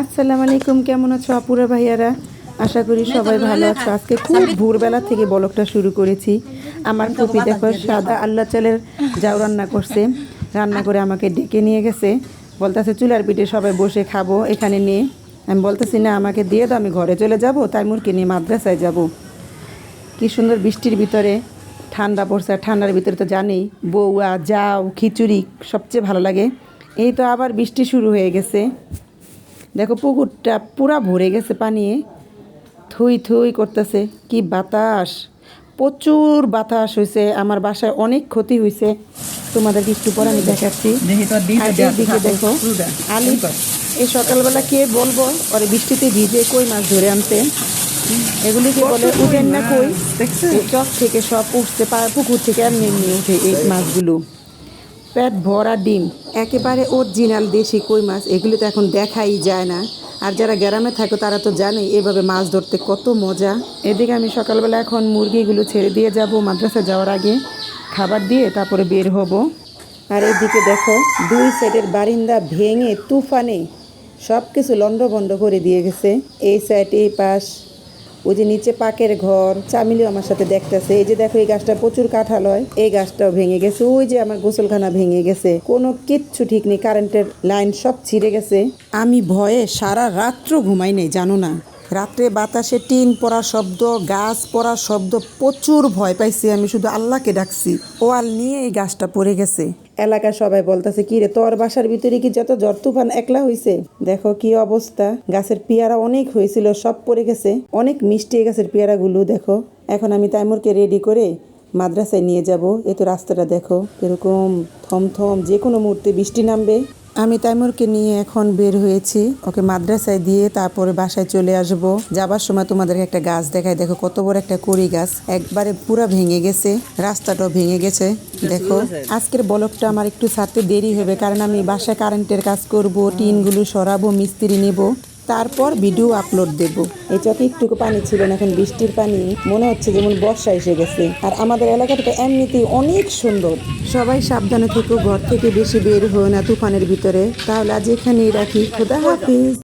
আসসালামু আলাইকুম কেমন আছো আপুরা ভাইয়ারা? আশা করি সবাই ভালো আছো। আজকে খুব ভোরবেলা থেকে বলকটা শুরু করেছি। আমার টুপি দেখো সাদা আল্লাহ চালের যাও রান্না করছে। রান্না করে আমাকে ডেকে নিয়ে গেছে। বলতেছে চুলার পিঠে সবাই বসে খাব এখানে নিয়ে আমি বলতেছি না আমাকে দিয়ে দাও আমি ঘরে চলে যাব তাই মুরকে নিয়ে মাদ্রাসায় যাব। কি সুন্দর বৃষ্টির ভিতরে ঠান্ডা পড়ছে। আর ঠান্ডার ভিতরে তো জানেই বউয়া যাও খিচুড়ি সবচেয়ে ভালো লাগে। এই তো আবার বৃষ্টি শুরু হয়ে গেছে। দেখো পুকুরটা পুরা ভরে গেছে পানিয়ে। থুই থুই করতেছে কি বাতাস। প্রচুর বাতাস হয়েছে আমার বাসায় অনেক ক্ষতি হয়েছে তোমাদের একটু পরে আমি দেখাচ্ছি। আর এইদিকে দেখো আলু। এই সকালবেলা কে বলব পরে বৃষ্টিতে ভিজে কই মাছ ধরে আনতে এগুলিকে বলে উঠেন না কই? চক থেকে সব উঠতে পুকুর থেকে আর নেমে উঠে এই মাছগুলো। পেট ভরা ডিম। একেবারে অরিজিনাল দেশি কই মাছ, এগুলো তো এখন দেখাই যায় না। আর যারা গ্রামে থাকে, তারা তো জানে এভাবে মাছ ধরতে কত মজা। এদিকে আমি সকালবেলা এখন মুরগিগুলো ছেড়ে দিয়ে যাব মাদ্রাসা যাওয়ার আগে। খাবার দিয়ে তারপরে বের হব। আর এদিকে দেখো, দুই সাইডের বারিন্দা ভেঙে তুফানে সব কিছু লন্ডভন্ড করে দিয়ে গেছে। এই সাইড এই পাশ। ওই যে নিচে পাকের ঘর, চামিলিও আমার সাথে দেখতেছে। এই যে দেখো, এই গাছটা প্রচুর কাঁঠাল হয়। এই গাছটাও ভেঙে গেছে, ওই যে আমার গোসলখানা ভেঙে গেছে। কোনো কিচ্ছু ঠিক নেই, কারেন্টের লাইন সব ছিঁড়ে গেছে। আমি ভয়ে সারা রাত্র ঘুমাই নেই, জানো না। রাত্রে বাতাসে টিন পড়ার শব্দ, গাছ পড়ার শব্দ, প্রচুর ভয় পাইছি আমি, শুধু আল্লাহকে ডাকছি। ওয়াল নিয়ে এই গাছটা পড়ে গেছে। এলাকার সবাই বলতেছে, কি রে, তোর বাসার ভিতরে কি যত জ্বর তুফান একলা হইছে? দেখো কি অবস্থা। গাছের পেয়ারা অনেক হয়েছিল, সব পড়ে গেছে। অনেক মিষ্টি গাছের পেয়ারাগুলো, দেখো। এখন আমি তাইমুরকে রেডি করে মাদ্রাসায় নিয়ে যাব। এই তো রাস্তাটা দেখো, এরকম থমথম যে কোনো মুহূর্তে বৃষ্টি নামবে। আমি তাইমুরকে নিয়ে এখন বের হয়েছি। ওকে মাদ্রাসায় দিয়ে তারপরে বাসায় চলে আসব। যাবার সময় তোমাদেরকে একটা গাছ দেখায় দেখো কত বড় একটা কড়ি গাছ। একবারে পুরা ভেঙে গেছে। রাস্তাটাও ভেঙে গেছে। দেখো আজকের বলকটা আমার একটু ছাড়তে দেরি হবে কারণ আমি বাসায় কারেন্টের কাজ করব টিনগুলো সরাবো মিস্ত্রি নেব। তারপর ভিডিও আপলোড দেব। এই চকে একটুকু পানি ছিল না, এখন বৃষ্টির পানি। মনে হচ্ছে যেমন বর্ষা এসে গেছে। আর আমাদের এলাকাটা এমনিতেই অনেক সুন্দর। সবাই সাবধানে থেকো, ঘর থেকে বেশি বের হো না তুফানের ভিতরে। তাহলে আজ এখানেই রাখি। খোদা হাফিজ।